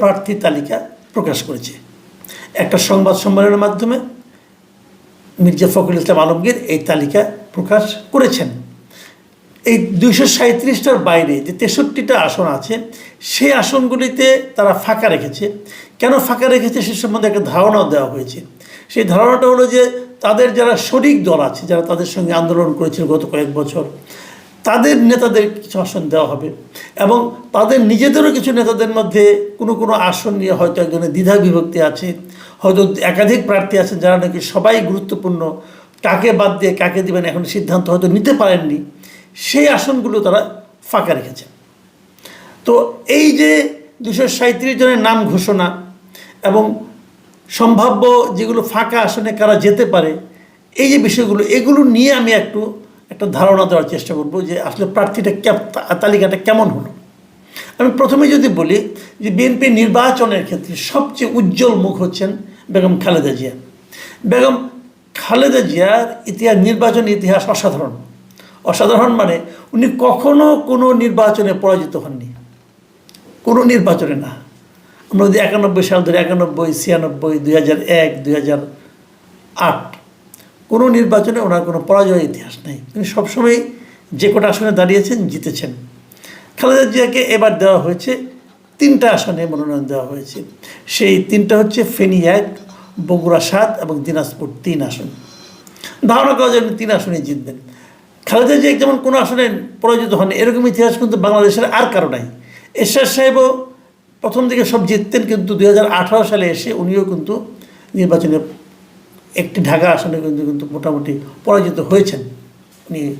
প্রার্থী তালিকা প্রকাশ করেছে। একটা সংবাদ সম্মেলনের মাধ্যমে মির্জা ফখরুল ইসলাম আলমগীর এই তালিকা প্রকাশ করেছেন। এই দুইশো সাঁত্রিশটার বাইরে যে তেষট্টিটা আসন আছে, সেই আসনগুলিতে তারা ফাঁকা রেখেছে। কেন ফাঁকা রেখেছে সে সম্বন্ধে একটা ধারণাও দেওয়া হয়েছে। সেই ধারণাটা হলো যে তাদের যারা শরিক দল আছে, যারা তাদের সঙ্গে আন্দোলন করেছিল গত কয়েক বছর তাদের নেতাদের কিছু আসন দেওয়া হবে এবং তাদের নিজেদেরও কিছু নেতাদের মধ্যে কোনো কোনো আসন নিয়ে হয়তো একজনের দ্বিধা বিভক্তি আছে, হয়তো একাধিক প্রার্থী আছেন যারা নাকি সবাই গুরুত্বপূর্ণ, কাকে বাদ দিয়ে কাকে দিবেন এখন সিদ্ধান্ত হয়তো নিতে পারেননি, সেই আসনগুলো তারা ফাঁকা রেখেছে তো এই যে দুশো সাঁত্রিশ জনের নাম ঘোষণা এবং সম্ভাব্য যেগুলো ফাঁকা আসনে কারা যেতে পারে, এই যে বিষয়গুলো, এগুলো নিয়ে আমি একটু একটা ধারণা দেওয়ার চেষ্টা করব যে আসলে প্রার্থীটা তালিকাটা কেমন হলো। আমি প্রথমে যদি বলি যে বিএনপি নির্বাচনের ক্ষেত্রে সবচেয়ে উজ্জ্বল মুখ হচ্ছেন বেগম খালেদা জিয়া। বেগম খালেদা জিয়ার ইতিহাস, নির্বাচন ইতিহাস অসাধারণ। অসাধারণ মানে উনি কখনো কোনো নির্বাচনে পরাজিত হননি। কোনো নির্বাচনে না। আমরা যদি একানব্বই সাল ধরে একানব্বই, ছিয়ানব্বই, দুই হাজার এক, দুই হাজার আট কোনো নির্বাচনে ওনার কোনো পরাজয়ের ইতিহাস নেই। তিনি সবসময় যে কটা আসনে দাঁড়িয়েছেন, জিতেছেন। খালেদা জিয়াকে এবার দেওয়া হয়েছে, তিনটা আসনে মনোনয়ন দেওয়া হয়েছে। সেই তিনটা হচ্ছে ফেনী এক, বগুড়া সাত এবং দিনাজপুর তিন আসন। ধারণা করা যায় তিন আসনে জিতবেন। খালেদা জিয়া যেমন কোনো আসনে পরাজিত হন এরকম ইতিহাস কিন্তু বাংলাদেশের আর কারও নাই। এরশাদ সাহেবও প্রথম দিকে সব জিততেন, কিন্তু দু হাজার আঠারো সালে এসে উনিও কিন্তু নির্বাচনে একটি ঢাকা আসনে কিন্তু কিন্তু মোটামুটি পরাজিত হয়েছেন। উনি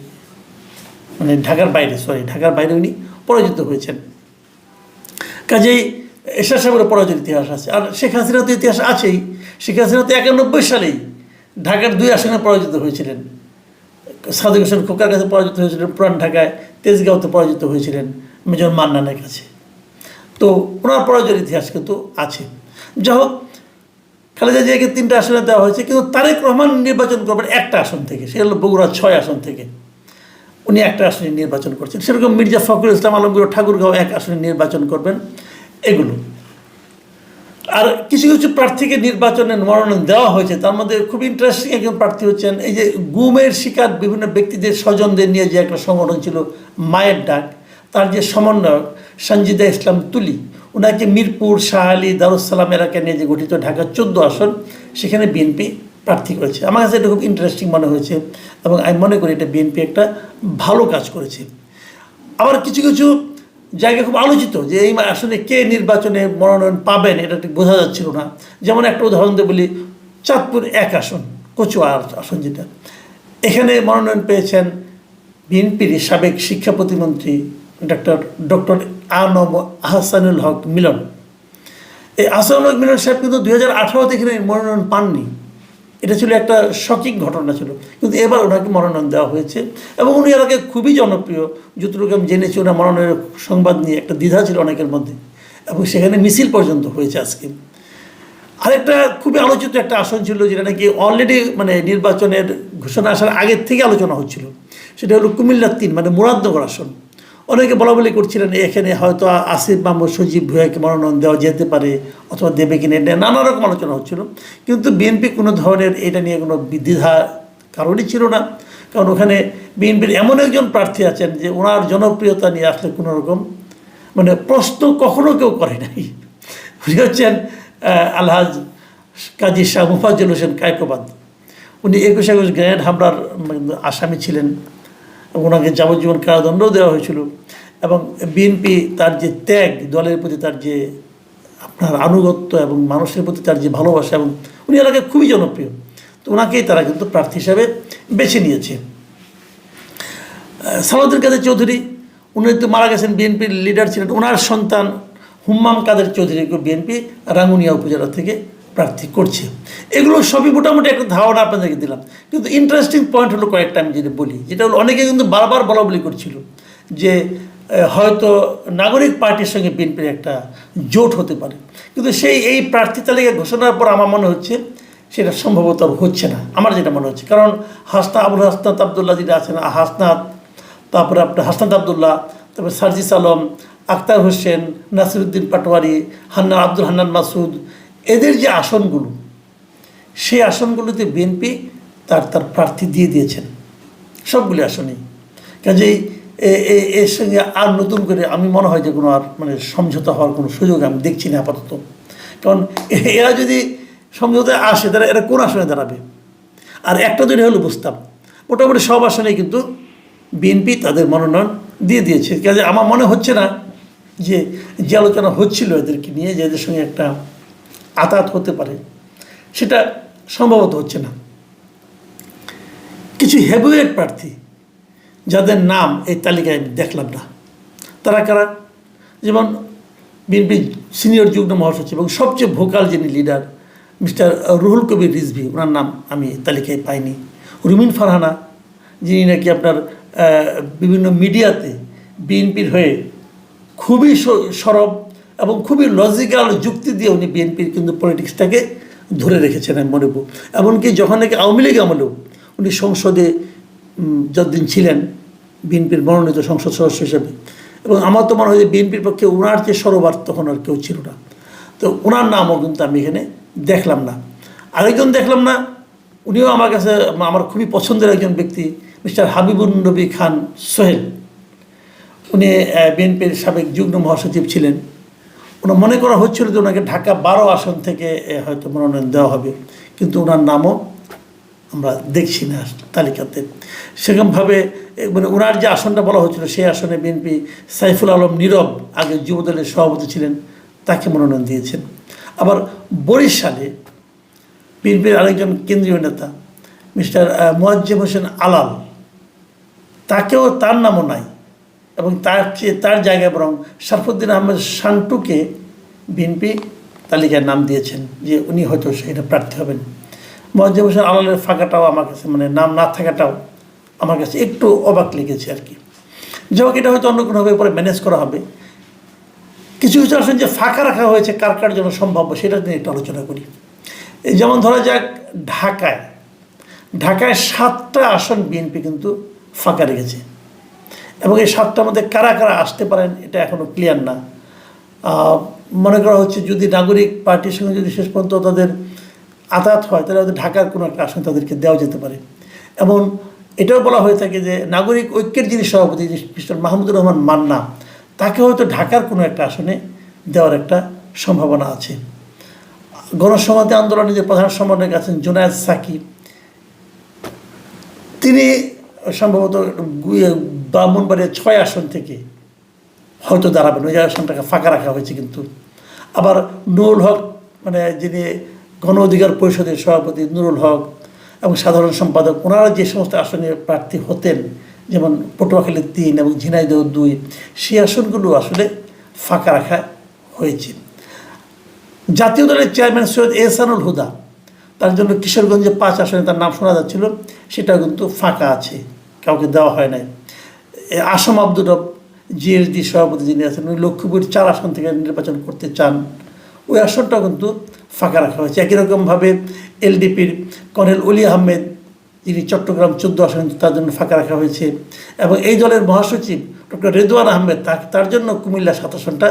মানে ঢাকার বাইরে সরি ঢাকার বাইরে উনি পরাজিত হয়েছেন। কাজেই এরশাদ সাহেবের পরাজয়ের ইতিহাস আছে। আর শেখ হাসিনা তো ইতিহাস আছেই। শেখ হাসিনা তো একানব্বই সালেই ঢাকার দুই আসনে পরাজিত হয়েছিলেন। সাদিক হোসেন খোকার কাছে পরাজিত হয়েছিলেন, পুরান ঢাকায় তেজগাঁওতে পরাজিত হয়েছিলেন মেজর মান্নানের কাছে। তো ওনার পরাজয়ের ইতিহাস কিন্তু আছে। যা হোক খালেদা জিয়াকে তিনটা আসনে দেওয়া হয়েছে, কিন্তু তারেক রহমান নির্বাচন করবেন একটা আসন থেকে। সে হলো বগুড়া ছয় আসন থেকে। উনি একটা আসনে নির্বাচন করছেন। সেরকম মির্জা ফখরুল ইসলাম আলমগীর ঠাকুরগাঁও এক আসনে নির্বাচন করবেন। এগুলো। আর কিছু কিছু প্রার্থীকে নির্বাচনে মনোনয়ন দেওয়া হয়েছে। তার মধ্যে খুব ইন্টারেস্টিং একজন প্রার্থী হচ্ছেন, এই যে গুমের শিকার বিভিন্ন ব্যক্তিদের স্বজনদের নিয়ে যে একটা সংগঠন ছিল, মায়ের ডাক। তার যে সমন্বয়ক সঞ্জিদা ইসলাম তুলি ওনাকে মিরপুর শাহালি দারুসালাম এলাকা নিয়ে যে গঠিত ঢাকার চোদ্দ আসন, সেখানে বিএনপি প্রার্থী করেছে। আমার কাছে এটা খুব ইন্টারেস্টিং মনে হয়েছে এবং আমি মনে করি এটা বিএনপি একটা ভালো কাজ করেছে। আবার কিছু কিছু জায়গা খুব আলোচিত যে এই আসলে কে নির্বাচনে মনোনয়ন পাবেন, এটা ঠিক বোঝা যাচ্ছিল না। যেমন একটা উদাহরণ দিয়ে বলি, চাঁদপুর এক আসন কচুয়া আসন যেটা। এখানে মনোনয়ন পেয়েছেন বিএনপির সাবেক শিক্ষা প্রতিমন্ত্রী ডক্টর ডক্টর আনব আহসানুল হক মিলন। এই আহসানুল হক মিলন সাহেব কিন্তু দুই হাজার আঠারোতে এখানে মনোনয়ন পাননি। এটা ছিল একটা শকিং ঘটনা ছিল। কিন্তু এবার ওনাকে মনোনয়ন দেওয়া হয়েছে এবং উনি এলাকে খুবই জনপ্রিয়। যতটুকু আমি জেনেছি, ওনার মনোনয়নের সংবাদ নিয়ে একটা দ্বিধা ছিল অনেকের মধ্যে এবং সেখানে মিছিল পর্যন্ত হয়েছে আজকে। আরেকটা খুবই আলোচিত একটা আসন ছিল যেটা নাকি অলরেডি মানে নির্বাচনের ঘোষণা আসার আগের থেকে আলোচনা হচ্ছিল। সেটা হলো কুমিল্লার তিন মানে মুরাদনগর আসন। অনেকে বলা বলি করছিলেন, এখানে হয়তো আসিফ মাহমুদ সজীব ভুয়াকে মনোনয়ন দেওয়া যেতে পারে অথবা দেবে কিনা? এটা নানা রকম আলোচনা হচ্ছিল। কিন্তু বিএনপি কোনো ধরনের এটা নিয়ে কোনো দ্বিধা কারণই ছিল না। কারণ ওখানে বিএনপির এমন একজন প্রার্থী আছেন যে ওনার জনপ্রিয়তা নিয়ে আসলে কোনো রকম মানে প্রশ্ন কখনো কেউ করে নাই। উনি হচ্ছেন আলহাজ কাজী শাহ মুফাজ্জল হোসেন কায়কোবাদ। উনি একুশ একুশ গ্র্যান্ড হামলার আসামি ছিলেন। ওনাকে যাবজ্জীবন কারাদণ্ডও দেওয়া হয়েছিল। এবং বিএনপি তার যে ত্যাগ, দলের প্রতি তার যে আপনার আনুগত্য এবং মানুষের প্রতি তার যে ভালোবাসা এবং উনি এলাকায় খুবই জনপ্রিয়, তো ওনাকেই তারা কিন্তু প্রার্থী হিসাবে বেছে নিয়েছে। সালাউদ্দিন কাদের চৌধুরী, উনি তো মারা গেছেন বিএনপির লিডার ছিলেন। ওনার সন্তান হুম্মাম কাদের চৌধুরীকে বিএনপি রাঙ্গুনিয়া উপজেলা থেকে প্রার্থী করছে। এগুলো সবই মোটামুটি একটা ধারণা আপনাদেরকে দিলাম। কিন্তু ইন্টারেস্টিং পয়েন্ট হলো কয়েকটা আমি যদি বলি, যেটা হলো অনেকে কিন্তু বারবার বলা বলি করছিল যে হয়তো নাগরিক পার্টির সঙ্গে বিএনপির একটা জোট হতে পারে। কিন্তু সেই এই প্রার্থী তালিকা ঘোষণার পর আমার মনে হচ্ছে সেটা সম্ভবত হচ্ছে না। আমার যেটা মনে হচ্ছে, কারণ হাসনা আবুল হাসনাত আবদুল্লাহ যেটা আছেন, হাসনাত, তারপরে আপনার হাসনাত আবদুল্লাহ, তারপরে সার্জিস আলম আক্তার হোসেন, নাসিরুদ্দিন পাটোয়ারি, হান্নান আব্দুল হান্নান মাসুদ এদের যে আসনগুলো, সেই আসনগুলোতে বিএনপি তার তার প্রার্থী দিয়ে দিয়েছেন। সবগুলি আসনেই। কাজেই এর সঙ্গে আর নতুন করে আমি মনে হয় যে কোনো আর মানে সমঝোতা হওয়ার কোনো সুযোগ আমি দেখছি না আপাতত। কারণ এরা যদি সমঝোতায় আসে, তারা, এরা কোন আসনে দাঁড়াবে? আর একটা দুটো হলে বুঝতাম। মোটামুটি সব আসনেই কিন্তু বিএনপি তাদের মনোনয়ন দিয়ে দিয়েছে। কাজে আমার মনে হচ্ছে না যে যে আলোচনা হচ্ছিল এদেরকে নিয়ে, যে এদের সঙ্গে একটা আতাত হতে পারে। সেটা সম্ভবত হচ্ছে না। কিছু হেভিওয়েট প্রার্থী, যাদের নাম এই তালিকায় আমি দেখলাম না, তারা কারা? যেমন বিএনপি সিনিয়র যুগ্ম মহাসচিব এবং সবচেয়ে ভোকাল যিনি লিডার, মিস্টার রুহুল কবির রিজভি, ওনার নাম আমি তালিকায় পাইনি। রুমিন ফারহানা, যিনি নাকি আপনার বিভিন্ন মিডিয়াতে বিএনপির হয়ে খুবই সরব এবং খুবই লজিক্যাল যুক্তি দিয়ে উনি বিএনপির কিন্তু পলিটিক্সটাকে ধরে রেখেছেন আমি মনে করব এমনকি যখন নাকি আওয়ামী লীগ আমলেও উনি সংসদে যতদিন ছিলেন বিএনপির মনোনীত সংসদ সদস্য হিসেবে, এবং আমার তো মনে হয় যে বিএনপির পক্ষে ওনার যে সরোবার তখন আর কেউ ছিল না। তো ওনার নামও কিন্তু আমি এখানে দেখলাম না। আরেকজন দেখলাম না, উনিও আমার কাছে, আমার খুবই পছন্দের একজন ব্যক্তি, মিস্টার হাবিবুর নবী খান সোহেল। উনি বিএনপির সাবেক যুগ্ম মহাসচিব ছিলেন। ওনার মনে করা হচ্ছিল যে ওনাকে ঢাকা বারো আসন থেকে হয়তো মনোনয়ন দেওয়া হবে। কিন্তু ওনার নামও আমরা দেখছি না তালিকাতে। সেরকমভাবে মানে ওনার যে আসনটা বলা হচ্ছিল, সেই আসনে বিএনপি সাইফুল আলম নীরব আগে যুবদলের সভাপতি ছিলেন, তাকে মনোনয়ন দিয়েছেন। আবার বরিশালে বিএনপির আরেকজন কেন্দ্রীয় নেতা, মিস্টার মোয়াজ্জেম হোসেন আলাল, তাকেও তার নামও নাই। এবং তার চেয়ে তার জায়গায় বরং সারফুদ্দিন আহমেদ শান্টুকে বিএনপি তালিকায় নাম দিয়েছেন, যে উনি হয়তো সেটা প্রার্থী হবেন। মোয়াজ্জেম হোসেন আলালের ফাঁকাটাও আমার কাছে মানে নাম না থাকাটাও আমার কাছে একটু অবাক লেগেছে আর কি। যাই এটা হয়তো অন্য কোনোভাবে পরে ম্যানেজ করা হবে। কিছু কিছু আসন যে ফাঁকা রাখা হয়েছে, কার কার জন্য সম্ভাব্য সেটা নিয়ে একটু আলোচনা করি। যেমন ধরা যাক ঢাকায়। ঢাকায় সাতটা আসন বিএনপি কিন্তু ফাঁকা রেখেছে। এবং এই সাতটার মধ্যে কারা কারা আসতে পারেন, এটা এখনও ক্লিয়ার না। মনে করা হচ্ছে যদি নাগরিক পার্টির সঙ্গে যদি শেষ পর্যন্ত তাদের আতাত হয়, তাহলে হয়তো ঢাকার কোনো একটা আসন তাদেরকে দেওয়া যেতে পারে। এমন এটাও বলা হয়ে থাকে যে নাগরিক ঐক্যের যিনি সভাপতি মিস্টার মাহমুদুর রহমান মান্না, তাকে হয়তো ঢাকার কোনো একটা আসনে দেওয়ার একটা সম্ভাবনা আছে। গণসমাধি আন্দোলনে যে প্রধান সমন্বয়ক আছেন জুনায়দ সাকিব তিনি সম্ভবত ব্রাহ্মণবাড়িয়া ছয় আসন থেকে হয়তো দাঁড়াবেন, ওই আসনটাকে ফাঁকা রাখা হয়েছে কিন্তু। আবার নুরুল হক মানে যিনি গণ অধিকার পরিষদের সভাপতি নুরুল হক এবং সাধারণ সম্পাদক, ওনারা যে সমস্ত আসনে প্রার্থী হতেন, যেমন পটুয়াখালী তিন এবং ঝিনাইদহ দুই, সেই আসনগুলো আসলে ফাঁকা রাখা হয়েছে। জাতীয় দলের চেয়ারম্যান সৈয়দ এহসানুল হুদা, তার জন্য কিশোরগঞ্জে পাঁচ আসনে তার নাম শোনা যাচ্ছিল সেটা কিন্তু ফাঁকা আছে, কাউকে দেওয়া হয় নাই। আসম আব্দুর রব জিএসডি সভাপতি যিনি আছেন, উনি লক্ষ্মীপুর চার আসন থেকে নির্বাচন করতে চান। ওই আসনটাও কিন্তু ফাঁকা রাখা হয়েছে। একই রকমভাবে এলডিপির কর্নেল অলি আহমেদ, যিনি চট্টগ্রাম চোদ্দ আসন তার জন্য ফাঁকা রাখা হয়েছে। এবং এই দলের মহাসচিব ডক্টর রেদওয়ান আহমেদ তার জন্য কুমিল্লা সাত আসনটা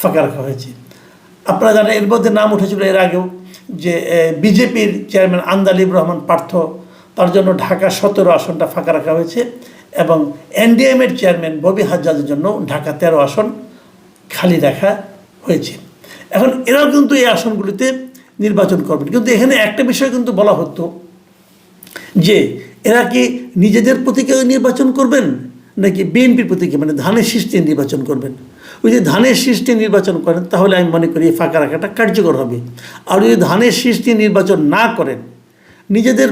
ফাঁকা রাখা হয়েছে। আপনারা জানেন, এর মধ্যে নাম উঠেছিল এর আগেও যে বিজেপির চেয়ারম্যান আন্দালিব রহমান পার্থ, তার জন্য ঢাকা সতেরো আসনটা ফাঁকা রাখা হয়েছে। এবং এনডিএমের চেয়ারম্যান ববি হাজ্জাজের জন্য ঢাকা তেরো আসন খালি রাখা হয়েছে। এখন এরাও কিন্তু এই আসনগুলিতে নির্বাচন করবেন। কিন্তু এখানে একটা বিষয় কিন্তু বলা হতো যে, এরা কি নিজেদের প্রতীকে নির্বাচন করবেন নাকি বিএনপির প্রতীকে মানে ধানের সৃষ্টি নির্বাচন করবেন? ওই যে ধানের সৃষ্টি নির্বাচন করেন, তাহলে আমি মনে করি এই ফাঁকা রাখাটা কার্যকর হবে। আর যদি ধানের সৃষ্টি নির্বাচন না করেন, নিজেদের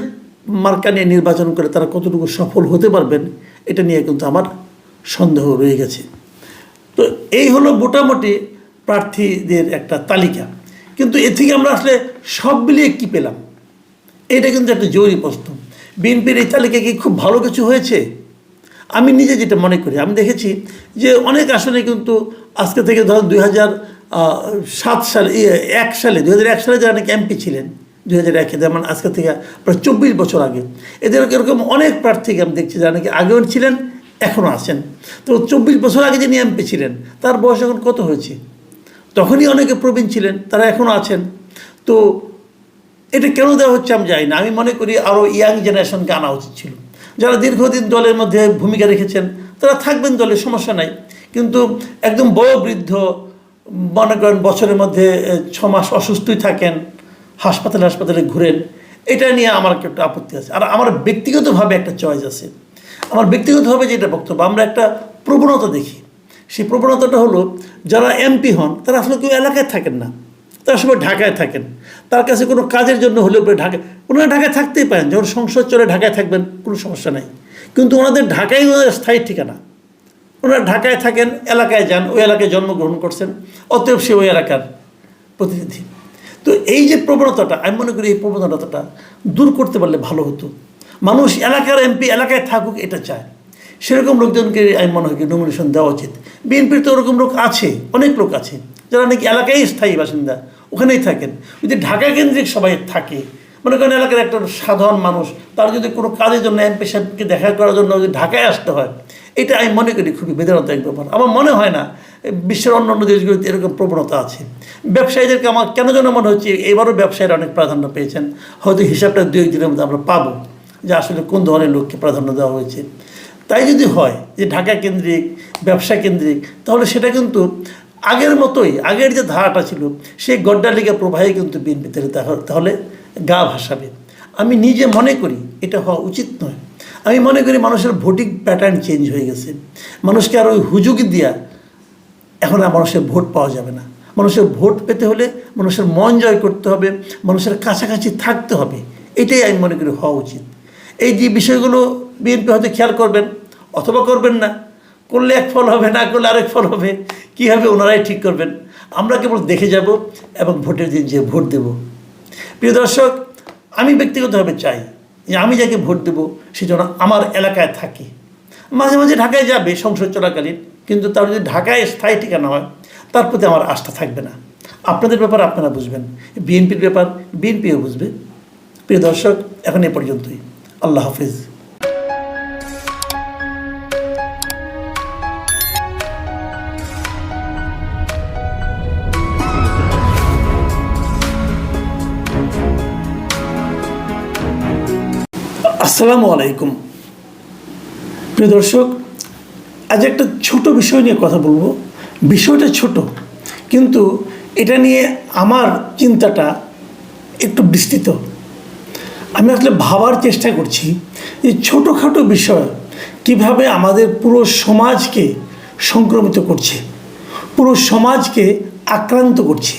মার্কা নিয়ে নির্বাচন করে তারা কতটুকু সফল হতে পারবেন এটা নিয়ে কিন্তু আমার সন্দেহ রয়ে গেছে। তো এই হলো মোটামুটি প্রার্থীদের একটা তালিকা। কিন্তু এ থেকে আমরা আসলে সব মিলিয়ে কী পেলাম? এটা কিন্তু একটা জরুরি প্রশ্ন। বিএনপির এই তালিকায় কি খুব ভালো কিছু হয়েছে? আমি নিজে যেটা মনে করি, আমি দেখেছি যে অনেক আসনে কিন্তু আজকে থেকে ধরুন দুই হাজার সাত সালে এক সালে, দুই হাজার এক সালে যারা নাকি এমপি ছিলেন দুই হাজার একে, যেমন আজকে থেকে প্রায় চব্বিশ বছর আগে। এদের এরকম অনেক প্রার্থীকে আমি দেখছি যারা নাকি আগেও ছিলেন, এখনও আছেন। তো চব্বিশ বছর আগে যিনি এমপি ছিলেন, তার বয়স এখন কত হয়েছে? তখনই অনেকে প্রবীণ ছিলেন, তারা এখনও আছেন। তো এটা কেন দেওয়া হচ্ছে আমি জানি না। আমি মনে করি আরও ইয়াং জেনারেশনকে আনা উচিত ছিল। যারা দীর্ঘদিন দলের মধ্যে ভূমিকা রেখেছেন, তারা থাকবেন দলে, সমস্যা নাই। কিন্তু একদম বয়োবৃদ্ধ, মনে করেন বছরের মধ্যে ছ মাস অসুস্থই থাকেন হাসপাতালে হাসপাতালে ঘুরেন, এটা নিয়ে আমার একটা আপত্তি আছে। আর আমার ব্যক্তিগতভাবে একটা চয়েস আছে। আমার ব্যক্তিগতভাবে যেটা বক্তব্য, আমরা একটা প্রবণতা দেখি। সেই প্রবণতাটা হলো, যারা এমপি হন, তারা আসলে কেউ এলাকায় থাকেন না। তারা সবাই ঢাকায় থাকেন। তার কাছে কোনো কাজের জন্য হলেও ঢাকায়, ওনারা ঢাকায় থাকতেই পারেন। যখন সংসদ চলে, ঢাকায় থাকবেন, কোনো সমস্যা নেই। কিন্তু ওনাদের ঢাকাই ওনাদের স্থায়ী ঠিকানা। ওনারা ঢাকায় থাকেন, এলাকায় যান, ওই এলাকায় জন্মগ্রহণ করছেন। অতএব সে ওই এলাকার প্রতিনিধি। তো এই যে প্রবণতাটা, আমি মনে করি এই প্রবণতাটা দূর করতে পারলে ভালো হতো। মানুষ এলাকার এমপি এলাকায় থাকুক, এটা চায়। সেরকম লোকজনকে আমি মনে হয় নমিনেশন দেওয়া উচিত। বিএনপির তো ওরকম লোক আছে, অনেক লোক আছে, যারা নাকি এলাকায় স্থায়ী বাসিন্দা, ওখানেই থাকেন। যদি ঢাকা কেন্দ্রিক সবাই থাকে, মনে করেন এলাকার একটা সাধারণ মানুষ, তার যদি কোনো কাজের জন্য এমপি সাহেবকে দেখা করার জন্য যদি ঢাকায় আসতে হয় এটা আমি মনে করি খুবই বেদনাদায়ক ব্যাপার। আমার মনে হয় না, বিশ্বের অন্য অন্য দেশগুলিতে এরকম প্রবণতা আছে। ব্যবসায়ীদেরকে আমার কেন যেন মনে হচ্ছে এবারও ব্যবসায়ীরা অনেক প্রাধান্য পেয়েছেন। হয়তো হিসাবটা দু একদিনের মধ্যে আমরা পাবো যে আসলে কোন ধরনের লোককে প্রাধান্য দেওয়া হয়েছে। তাই যদি হয় যে ঢাকা কেন্দ্রিক, ব্যবসা কেন্দ্রিক, তাহলে সেটা কিন্তু আগের মতোই, আগের যে ধারাটা ছিল, সেই গড্ডালিকা প্রবাহে কিন্তু বিএনপি তাহলে গা ভাসাবে। আমি নিজে মনে করি এটা হওয়া উচিত নয়। আমি মনে করি মানুষের ভোটিং প্যাটার্ন চেঞ্জ হয়ে গেছে। মানুষকে আর ওই হুজুকি দিয়া এখন আর মানুষের ভোট পাওয়া যাবে না। মানুষের ভোট পেতে হলে মানুষের মন জয় করতে হবে, মানুষের কাছাকাছি থাকতে হবে। এটাই আমি মনে করি হওয়া উচিত। এই যে বিষয়গুলো বিএনপি হয়তো খেয়াল করবেন, অথবা করবেন না। করলে এক ফল হবে, না করলে আরেক ফল হবে। কী হবে ওনারাই ঠিক করবেন। আমরা কেবল দেখে যাব এবং ভোটের দিন যে ভোট দেব। প্রিয় দর্শক, আমি ব্যক্তিগতভাবে চাই যে আমি যাকে ভোট দেবো, সে যেন আমার এলাকায় থাকে। মাঝে মাঝে ঢাকায় যাবে সংসদ চলাকালীন, কিন্তু তার যদি ঢাকায় স্থায়ী ঠিকানা হয়, তার প্রতি আমার আস্থা থাকবে না। আপনাদের ব্যাপার আপনারা বুঝবেন। বিএনপির ব্যাপার বিএনপিও বুঝবে। প্রিয় দর্শক, এখন এ পর্যন্তই। আল্লাহ হাফিজ। আসসালামু আলাইকুম। প্রিয় দর্শক, আজ একটা ছোট বিষয় নিয়ে কথা বলব। বিষয়টা ছোট, কিন্তু এটা নিয়ে আমার চিন্তাটা একটু বিস্তৃত। আমি আসলে ভাবার চেষ্টা করছি যে ছোটোখাটো বিষয় কীভাবে আমাদের পুরো সমাজকে সংক্রমিত করছে, পুরো সমাজকে আক্রান্ত করছে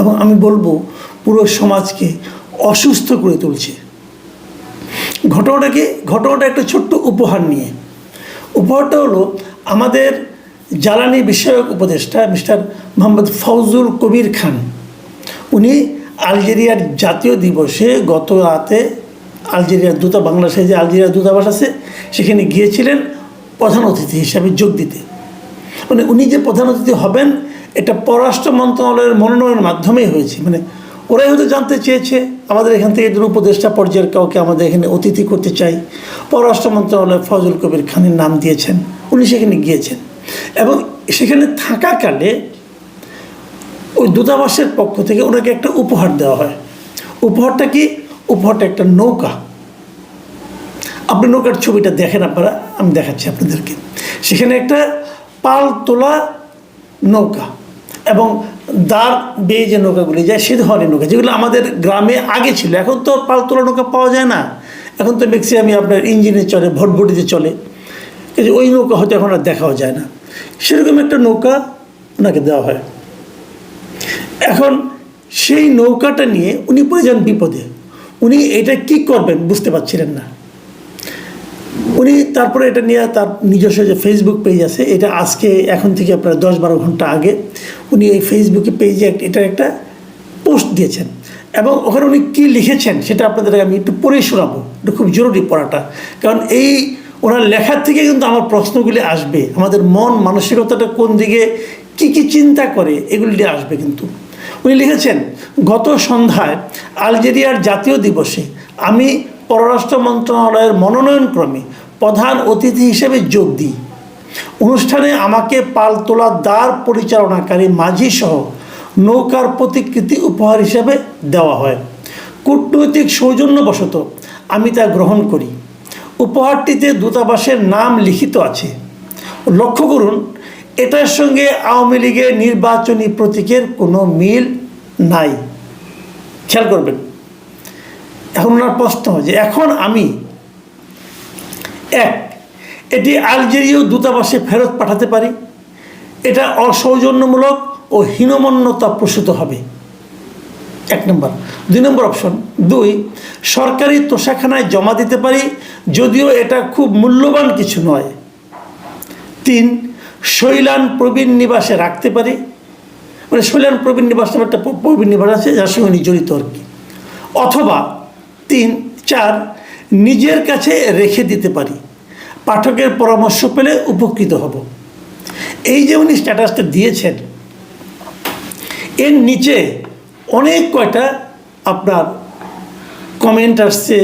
এবং আমি বলব পুরো সমাজকে অসুস্থ করে তুলছে। ঘটনাটাকে, ঘটনাটা একটা ছোট্ট উপহার নিয়ে। উপহারটা হলো আমাদের জ্বালানি বিষয়ক উপদেষ্টা মিস্টার মোহাম্মদ ফৌজুল কবির খান। উনি আলজেরিয়ার জাতীয় দিবসে গত রাতে আলজেরিয়ার দূতা, বাংলাদেশে যে আলজেরিয়ার দূতাবাস আছে, সেখানে গিয়েছিলেন প্রধান অতিথি হিসাবে যোগ দিতে। মানে উনি যে প্রধান অতিথি হবেন, এটা পররাষ্ট্র মন্ত্রণালয়ের মনোনয়নের মাধ্যমেই হয়েছে। মানে ওরাই হয়তো জানতে চেয়েছে, আমাদের এখান থেকে একজন উপদেষ্টা পর্যায়ের কাউকে আমাদের এখানে অতিথি করতে চাই। পররাষ্ট্র মন্ত্রণালয় ফজল কবির খানের নাম দিয়েছেন, উনি সেখানে গিয়েছেন। এবং সেখানে থাকাকালে ওই দূতাবাসের পক্ষ থেকে ওনাকে একটা উপহার দেওয়া হয়। উপহারটা কি? উপহারটা একটা নৌকা। আপনি নৌকার ছবিটা দেখেন আপনারা, আমি দেখাচ্ছি আপনাদেরকে। সেখানে একটা পাল তোলা নৌকা এবং দাঁড় বেয়ে যে নৌকাগুলি যায়, সে ধরনের নৌকা, যেগুলো আমাদের গ্রামে আগে ছিল, এখন তো আর পাল তোলা নৌকা পাওয়া যায় না। এখন তো ম্যাক্সিমামই আপনার ইঞ্জিনে চলে, ভটভটিতে চলে। কিন্তু ওই নৌকা হয়তো এখন আর দেখাও যায় না। সেরকম একটা নৌকা ওনাকে দেওয়া হয়। এখন সেই নৌকাটা নিয়ে উনি পড়ে যান বিপদে। উনি এটা কি করবেন বুঝতে পারছিলেন না। উনি তারপরে এটা নিয়ে তার নিজস্ব যে ফেসবুক পেজ আছে, এটা আজকে, এখন থেকে আপনার দশ বারো ঘণ্টা আগে উনি এই ফেসবুকে পেজে এটা একটা পোস্ট দিয়েছেন। এবং ওখানে উনি কী লিখেছেন সেটা আপনাদের আমি একটু পড়ে শোনাবো। এটা খুব জরুরি পড়াটা। কারণ এই ওনার লেখার থেকে কিন্তু আমার প্রশ্নগুলি আসবে। আমাদের মন, মানসিকতাটা কোন দিকে, কী কী চিন্তা করে, এগুলি আসবে কিন্তু। উনি লিখেছেন, গত সন্ধ্যায় আলজেরিয়ার জাতীয় দিবসে আমি পররাষ্ট্র মন্ত্রণালয়ের মনোনয়নক্রমে প্রধান অতিথি হিসেবে যোগ দিই। অনুষ্ঠানে আমাকে পালতোলা দ্বার পরিচালনাকারী মাঝি সহ নৌকার প্রতিকৃতি উপহার হিসেবে দেওয়া হয়। কূটনৈতিক সৌজন্যবশত আমি তা গ্রহণ করি। উপহারটিতে দূতাবাসের নাম লিখিত আছে। লক্ষ্য করুন, এটার সঙ্গে আওয়ামী লীগের নির্বাচনী প্রতীকের কোনো মিল নাই। খেয়াল করবেন। এখন ওনার প্রশ্ন যে, এখন আমি এক, এটি আলজেরীয় দূতাবাসে ফেরত পাঠাতে পারি। এটা অসৌজন্যমূলক ও হীনমন্যতা প্রসূত হবে। এক নম্বর। দুই নম্বর অপশন। দুই, সরকারি তোষাখানায় জমা দিতে পারি, যদিও এটা খুব মূল্যবান কিছু নয়। তিন, শৈলান প্রবীণ নিবাসে রাখতে পারি। মানে শৈলান প্রবীণ নিবাস একটা প্রবীণ নিবাস আছে, যার সঙ্গে জড়িত আর কি। অথবা, তিন, চার নিজের কাছে রেখে দিতে পারি। পাঠকের পরামর্শ পেলে উপকৃত হব। এই যে উনি স্ট্যাটাসটা দিয়েছেন, এর নিচে অনেক কয়টা আপনার কমেন্ট আসছে,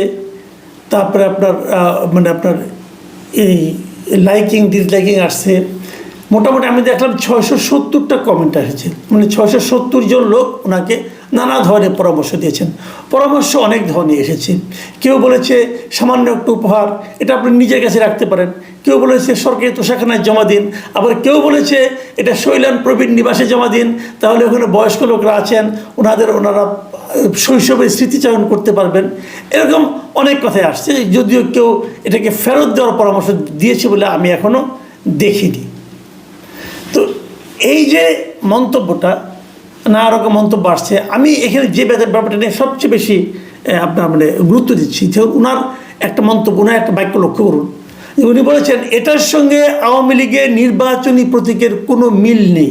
তারপরে আপনার মানে আপনার এই লাইকিং ডিসলাইকিং আসছে। মোটামুটি আমি দেখলাম ছয়শো সত্তরটা কমেন্ট আসছে। মানে ছয়শো সত্তর জন লোক ওনাকে নানা ধরনের পরামর্শ দিয়েছেন। পরামর্শ অনেক ধরনের এসেছে। কেউ বলেছে সামান্য একটু উপহার, এটা আপনি নিজের কাছে রাখতে পারেন। কেউ বলেছে সরকারি তোষাখানায় জমা দিন। আবার কেউ বলেছে এটা শৈলান প্রবীণ নিবাসে জমা দিন। তাহলে ওখানে বয়স্ক লোকরা আছেন, ওনাদের ওনারা শৈশবের স্মৃতিচারণ করতে পারবেন। এরকম অনেক কথাই আসছে। যদিও কেউ এটাকে ফেরত দেওয়ার পরামর্শ দিয়েছে বলে আমি এখনও দেখিনি। তো এই যে মন্তব্যটা নানা রকম মন্তব্য আসছে। আমি এখানে যে ব্যাপার ব্যাপারটা নিয়ে সবচেয়ে বেশি আপনার মানে গুরুত্ব দিচ্ছি, যে ওনার একটা মন্তব্য ওনার একটা বাক্য লক্ষ্য করুন। উনি বলেছেন, এটার সঙ্গে আওয়ামী লীগের নির্বাচনী প্রতীকের কোনো মিল নেই।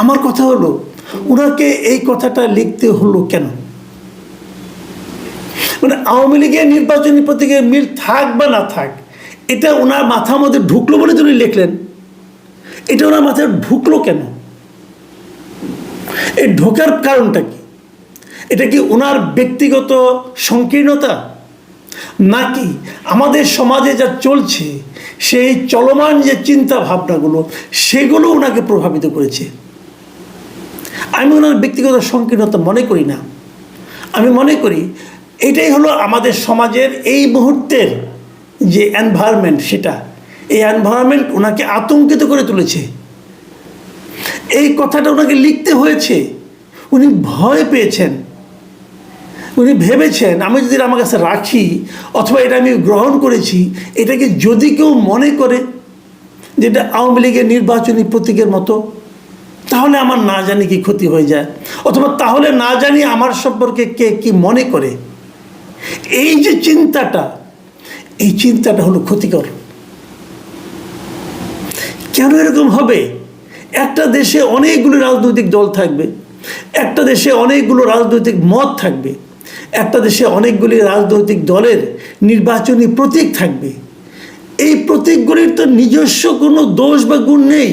আমার কথা হলো ওনাকে এই কথাটা লিখতে হলো কেন? মানে আওয়ামী লীগের নির্বাচনী প্রতীকের মিল থাক বা না থাক, এটা ওনার মাথার মধ্যে ঢুকলো বলে তিনি লিখলেন। এটা ওনার মাথায় ঢুকলো কেন? এই ঢোকার কারণটা কি? এটা কি ওনার ব্যক্তিগত সংকীর্ণতা? নাকি আমাদের সমাজে যা চলছে, সেই চলমান যে চিন্তা ভাবনাগুলো সেগুলো ওনাকে প্রভাবিত করেছে? আমি ওনার ব্যক্তিগত সংকীর্ণতা মনে করি না। আমি মনে করি এটাই হলো আমাদের সমাজের এই মুহূর্তের যে এনভায়রনমেন্ট সেটা। এই এনভায়রনমেন্ট ওনাকে আতঙ্কিত করে তুলেছে। এই কথাটা ওনাকে লিখতে হয়েছে। উনি ভয় পেয়েছেন। উনি ভেবেছেন, আমি যদি আমার কাছে রাখি, অথবা এটা আমি গ্রহণ করেছি, এটাকে যদি কেউ মনে করে যে এটা আওয়ামী লীগের নির্বাচনী প্রতীকের মতো, তাহলে আমার না জানি কি ক্ষতি হয়ে যায়। অথবা তাহলে না জানি আমার সম্পর্কে কে কি মনে করে। এই যে চিন্তাটা, এই চিন্তাটা হলো ক্ষতিকর। কেন এরকম হবে? একটা দেশে অনেকগুলো রাজনৈতিক দল থাকবে, একটা দেশে অনেকগুলো রাজনৈতিক মত থাকবে, একটা দেশে অনেকগুলি রাজনৈতিক দলের নির্বাচনী প্রতীক থাকবে। এই প্রতীকগুলির তো নিজস্ব কোনো দোষ বা গুণ নেই।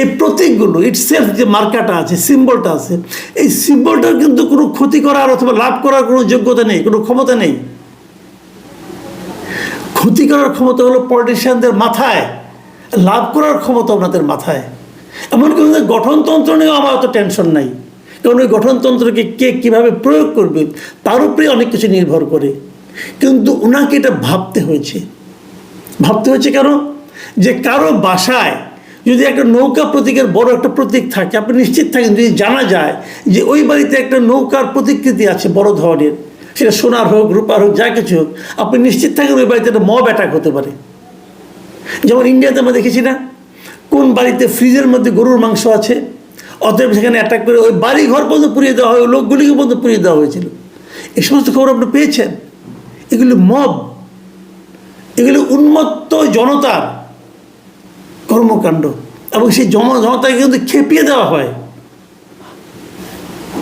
এই প্রতীকগুলো ইটসেলফ যে মার্কাটা আছে সিম্বলটা আছে, এই সিম্বলটার কিন্তু কোনো ক্ষতি করার অথবা লাভ করার কোনো যোগ্যতা নেই, কোনো ক্ষমতা নেই। ক্ষতি করার ক্ষমতা হলো পলিটিশিয়ানদের মাথায়। লাভ করার ক্ষমতা ওনাদের মাথায়। এমনকি ওনাদের গঠনতন্ত্র নিয়েও আমার অত টেনশন নাই। কারণ ওই গঠনতন্ত্রকে কে কীভাবে প্রয়োগ করবে, তার উপরে অনেক কিছু নির্ভর করে। কিন্তু ওনাকে এটা ভাবতে হয়েছে। ভাবতে হয়েছে কেন? যে কারও বাসায় যদি একটা নৌকা প্রতীকের বড় একটা প্রতীক থাকে, আপনি নিশ্চিত থাকেন যদি জানা যায় যে ওই বাড়িতে একটা নৌকার প্রতিকৃতি আছে বড় ধরনের, সেটা সোনার হোক, রূপার হোক, যা কিছু হোক, আপনি নিশ্চিত থাকেন ওই বাড়িতে একটা মব অ্যাটাক হতে পারে। যেমন ইন্ডিয়াতে আমরা দেখেছি না, কোন বাড়িতে ফ্রিজের মধ্যে গরুর মাংস আছে, অতএব সেখানে অ্যাটাক করে ওই বাড়ি ঘর পর্যন্ত পুড়িয়ে দেওয়া হয়, ওই লোকগুলিকে পর্যন্ত পুড়িয়ে দেওয়া হয়েছিল। এই সমস্ত খবর আপনি পেয়েছেন? এগুলি মব, এগুলি উন্মত্ত জনতার কর্মকাণ্ড, এবং সেই জম জনতাকে কিন্তু খেপিয়ে দেওয়া হয়।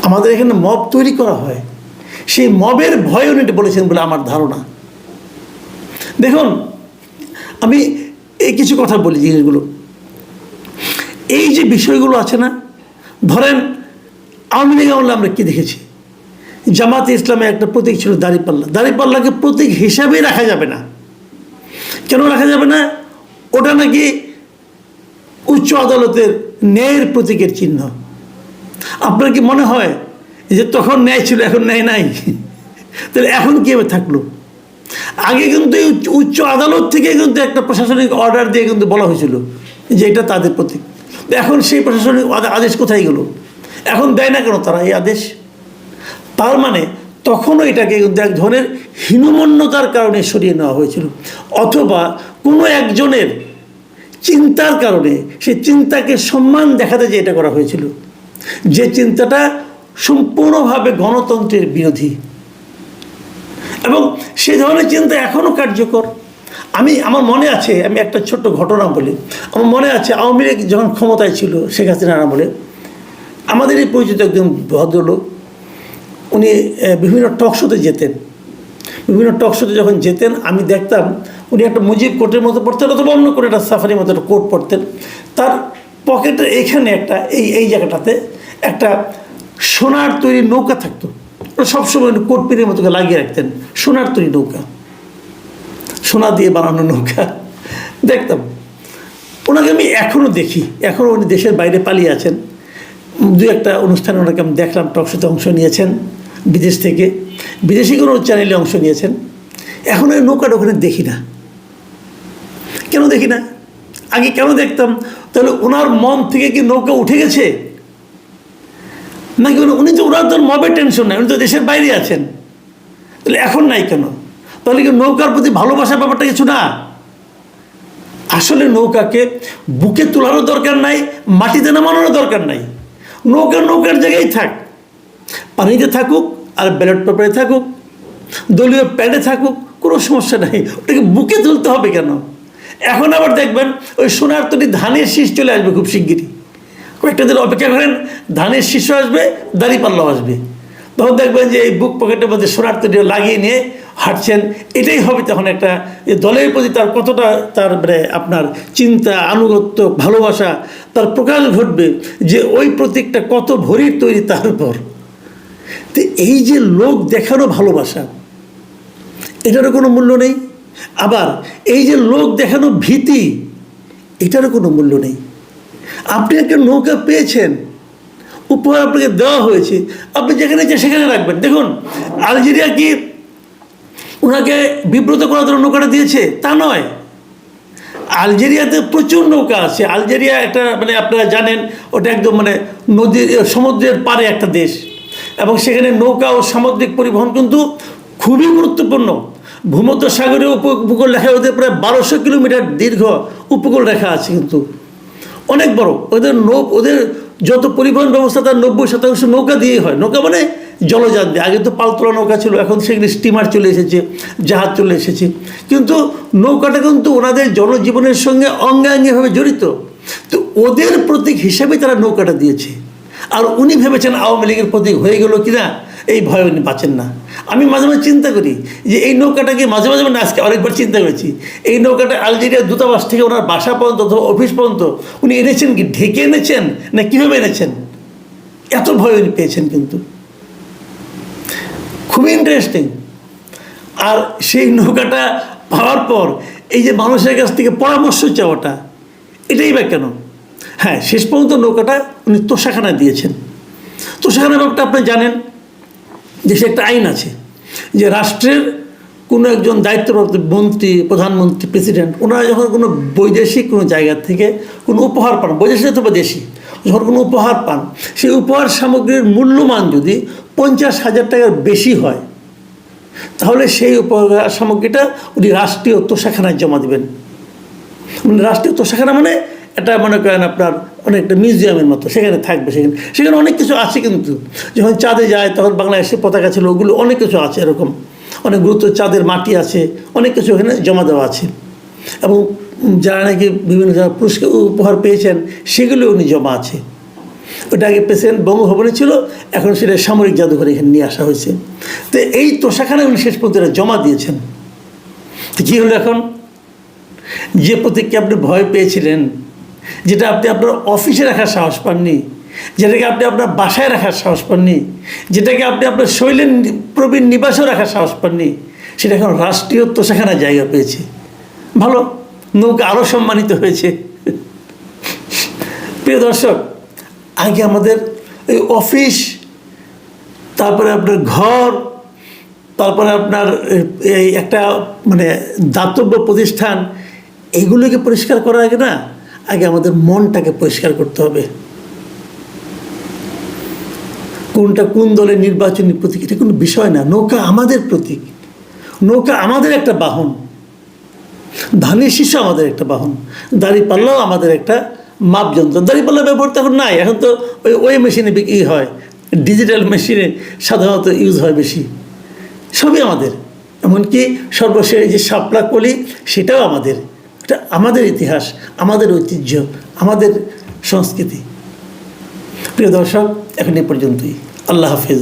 আমাদের এখানে মব তৈরি করা হয়। সেই মবের ভয় উনি বলেছেন বলে আমার ধারণা। দেখুন, আমি এই কিছু কথা বলি জিনিসগুলো। এই যে বিষয়গুলো আছে না, ধরেন আওয়ামী লীগ আমলে আমরা কী দেখেছি? জামাতে ইসলামে একটা প্রতীক ছিল দাঁড়িপাল্লা। দাঁড়িপাল্লাকে প্রতীক হিসাবেই রাখা যাবে না। কেন রাখা যাবে না? ওটা নাকি উচ্চ আদালতের ন্যায়ের প্রতীকের চিহ্ন। আপনার কি মনে হয় যে তখন ন্যায় ছিল, এখন ন্যায় নাই? তাহলে এখন কীভাবে থাকল? আগে কিন্তু উচ্চ- আদালত থেকে কিন্তু একটা প্রশাসনিক অর্ডার দিয়ে কিন্তু বলা হয়েছিল যে এটা তাদের প্রতীক তো এখন সেই প্রশাসনিক আদেশ কোথায় গেল? এখন দেয় না কেন তারা এই আদেশ? তার মানে তখনও এটাকে কিন্তু এক ধরনের হীনমন্যতার কারণে সরিয়ে নেওয়া হয়েছিল। অথবা কোনো একজনের চিন্তার কারণে সেই চিন্তাকে সম্মান দেখাতে যে এটা করা হয়েছিল। যে চিন্তাটা সম্পূর্ণভাবে গণতন্ত্রের বিরোধী। এবং সেই ধরনের চিন্তা এখনও কার্যকর। আমি, আমার মনে আছে, আমি একটা ছোট্ট ঘটনা বলি। আমার মনে আছে, আওয়ামী লীগ যখন ক্ষমতায় ছিল, শেখ হাসিনার আমলে আমাদের এই পরিচিত একজন ভদ্রলোক, উনি বিভিন্ন টক শোতে যেতেন। বিভিন্ন টক শোতে যখন যেতেন, আমি দেখতাম, উনি একটা মুজিব কোটের মতো পড়তেন অথবা অন্য করে একটা সাফারির মতো একটা কোট পরতেন তার পকেটের এইখানে একটা, এই এই জায়গাটাতে একটা সোনার তৈরি নৌকা থাকতো। সবসময় কোট পিনের মতো লাগিয়ে রাখতেন। সোনার তৈরি নৌকা। সোনা দিয়ে বানানো নৌকা। দেখতাম। ওনাকে আমি এখনও দেখি। এখনও উনি দেশের বাইরে পালিয়ে আছেন। দু একটা অনুষ্ঠানে ওনাকে আমি দেখলাম টকশোতে অংশ নিয়েছেন বিদেশ থেকে। বিদেশি কোনো চ্যানেলে অংশ নিয়েছেন। এখন ওই নৌকাটা ওখানে দেখি না। কেন দেখি না? আগে কেন দেখতাম? তাহলে ওনার মন থেকে কি নৌকা উঠে গেছে? নাকি উনি- উনি তো ওনার তো মবের টেনশন নাই, উনি তো দেশের বাইরে আছেন। তাহলে এখন নাই কেন? তাহলে কি নৌকার প্রতি ভালোবাসার ব্যাপারটা কিছু না? আসলে নৌকাকে বুকে তোলারও দরকার নাই, মাটিতে নামানোরও দরকার নাই। নৌকা নৌকার জায়গায় থাক। পানিতে থাকুক আর ব্যালট পেপারে থাকুক, দলীয় প্যাডে থাকুক, কোনো সমস্যা নাই। ওটাকে বুকে তুলতে হবে কেন? এখন আবার দেখবেন ওই সোনার তৈরি ধানের শীষ চলে আসবে খুব শিগগিরই। কয়েকটা দিন অপেক্ষা করেন, ধানের শীষ আসবে, দাড়ি পাল্লাও আসবে। তখন দেখবেন যে এই বুক পকেটের মধ্যে সোনার তৈরি লাগিয়ে নিয়ে হাঁটছেন। এটাই হবে তখন একটা যে দলের প্রতি তার কতটা তার মানে আপনার চিন্তা, আনুগত্য, ভালোবাসা, তার প্রকাশ ঘটবে যে ওই প্রতীকটা কত ভরির তৈরি তার উপর। তো এই যে লোক দেখানো ভালোবাসা, এটারও কোনো মূল্য নেই। আবার এই যে লোক দেখানো ভীতি, এটারও কোনো মূল্য নেই। আপনি একটা নৌকা পেয়েছেন, উপহার আপনাকে দেওয়া হয়েছে, আপনি যেখানে ইচ্ছে সেখানে রাখবেন। দেখুন, আলজেরিয়া কি ওনাকে বিব্রত করার জন্য নৌকাটা দিয়েছে? তা নয়। আলজেরিয়াতে প্রচুর নৌকা আছে। আলজেরিয়া একটা মানে আপনারা জানেন, ওটা একদম মানে নদীর সমুদ্রের পারে একটা দেশ। এবং সেখানে নৌকা ও সামুদ্রিক পরিবহন কিন্তু খুবই গুরুত্বপূর্ণ। ভূমধ্য সাগরীয় উপ- উপকূল রেখা ওদের প্রায় বারোশো কিলোমিটার দীর্ঘ উপকূল রেখা আছে কিন্তু। অনেক বড়। ওদের নৌ ওদের যত পরিবহন ব্যবস্থা, তার নব্বই শতাংশ নৌকা দিয়েই হয়। নৌকা মানে জলযান দিয়ে। আগে তো পালতোলা নৌকা ছিল, এখন সেগুলি স্টিমার চলে এসেছে, জাহাজ চলে এসেছে। কিন্তু নৌকাটা কিন্তু ওনাদের জনজীবনের সঙ্গে অঙ্গাঙ্গিভাবে জড়িত। তো ওদের প্রতীক হিসাবে তারা নৌকাটা দিয়েছে। আর উনি ভেবেছেন আওয়ামী লীগের প্রতীক হয়ে গেল কিনা, এই ভয়ে উনি বাঁচেন না। আমি মাঝে মাঝে চিন্তা করি যে এই নৌকাটাকে মাঝে মাঝে মানে আজকে অনেকবার চিন্তা করেছি। এই নৌকাটা আলজেরিয়ার দূতাবাস থেকে ওনার বাসা পর্যন্ত অথবা অফিস পর্যন্ত উনি এনেছেন কি? ঢেকে এনেছেন? না কীভাবে এনেছেন? এত ভয় উনি পেয়েছেন কিন্তু। খুবই ইন্টারেস্টিং আর সেই নৌকাটা পাওয়ার পর এই যে মানুষের কাছ থেকে পরামর্শ চাওয়াটা, এটাই বা কেন? হ্যাঁ শেষ পর্যন্ত নৌকাটা উনি তোষাখানা দিয়েছেন। তোষাখানা ব্যাপারটা আপনি জানেন যে সে একটা আইন আছে। যে রাষ্ট্রের কোনো একজন দায়িত্বপ্রাপ্ত মন্ত্রী, প্রধানমন্ত্রী, প্রেসিডেন্ট, ওনারা যখন কোনো বৈদেশিক কোনো জায়গা থেকে কোনো উপহার পান, বৈদেশিক অথবা দেশি, যখন কোনো উপহার পান, সেই উপহার সামগ্রীর মূল্যমান যদি পঞ্চাশ হাজার টাকার বেশি হয়, তাহলে সেই উপহার সামগ্রীটা উনি রাষ্ট্রীয় তোষাখানায় জমা দেবেন। মানে রাষ্ট্রীয় তোষাখানা মানে এটা মনে করেন আপনার অনেকটা মিউজিয়ামের মতো, সেখানে থাকবে সেখানে। সেখানে অনেক কিছু আছে কিন্তু। যখন চাঁদে যায়, তখন বাংলাদেশের পতাকা ছিল, ওগুলো অনেক কিছু আছে এরকম। অনেক গুরুত্ব, চাঁদের মাটি আছে, অনেক কিছু ওখানে জমা দেওয়া আছে। এবং যারা নাকি বিভিন্ন পুরস্কার উপহার পেয়েছেন, সেগুলো উনি জমা আছে। ওটা আগে প্রেসিডেন্ট বঙ্গভবনে ছিল, এখন সেটা সামরিক জাদুঘরে এখানে নিয়ে আসা হয়েছে। তো এই তোষাখানে উনি শেষ পর্যন্ত জমা দিয়েছেন। তো কী হলো এখন? যে প্রতীককে আপনি ভয় পেয়েছিলেন যেটা আপনি আপনার অফিসে রাখার সাহস পাননি, যেটাকে আপনি আপনার বাসায় রাখার সাহস পাননি, যেটাকে আপনি আপনার শৈলের প্রবীণ নিবাসেও রাখার সাহস পাননি, সেটা এখন রাষ্ট্রীয় তোষাখানায় জায়গা পেয়েছে। ভালো, নৌকা আরও সম্মানিত হয়েছে। প্রিয় দর্শক, আগে আমাদের এই অফিস তারপরে আপনার ঘর, তারপরে আপনার এই একটা মানে দাতব্য প্রতিষ্ঠান, এগুলোকে পরিষ্কার করার আগে না আগে আমাদের মনটাকে পরিষ্কার করতে হবে। কোনটা কোন দলের নির্বাচনী প্রতীক, এটা কোনো বিষয় না। নৌকা আমাদের প্রতীক। নৌকা আমাদের একটা বাহন। ধানের শীর্ষ আমাদের একটা বাহন। দাড়ি পাল্লাও আমাদের একটা মাপযন্ত্র। দাড়ি পাল্লা ব্যবহার তো এখন নাই। এখন তো ওই ওই মেশিনে ই হয়। ডিজিটাল মেশিনে সাধারণত ইউজ হয় বেশি। সবই আমাদের। এমনকি সর্বশেষ যে শাপলা কলি, সেটাও আমাদের। এটা আমাদের ইতিহাস আমাদের ঐতিহ্য আমাদের সংস্কৃতি। প্রিয় দর্শক এখন এ পর্যন্তই। আল্লাহ হাফিজ।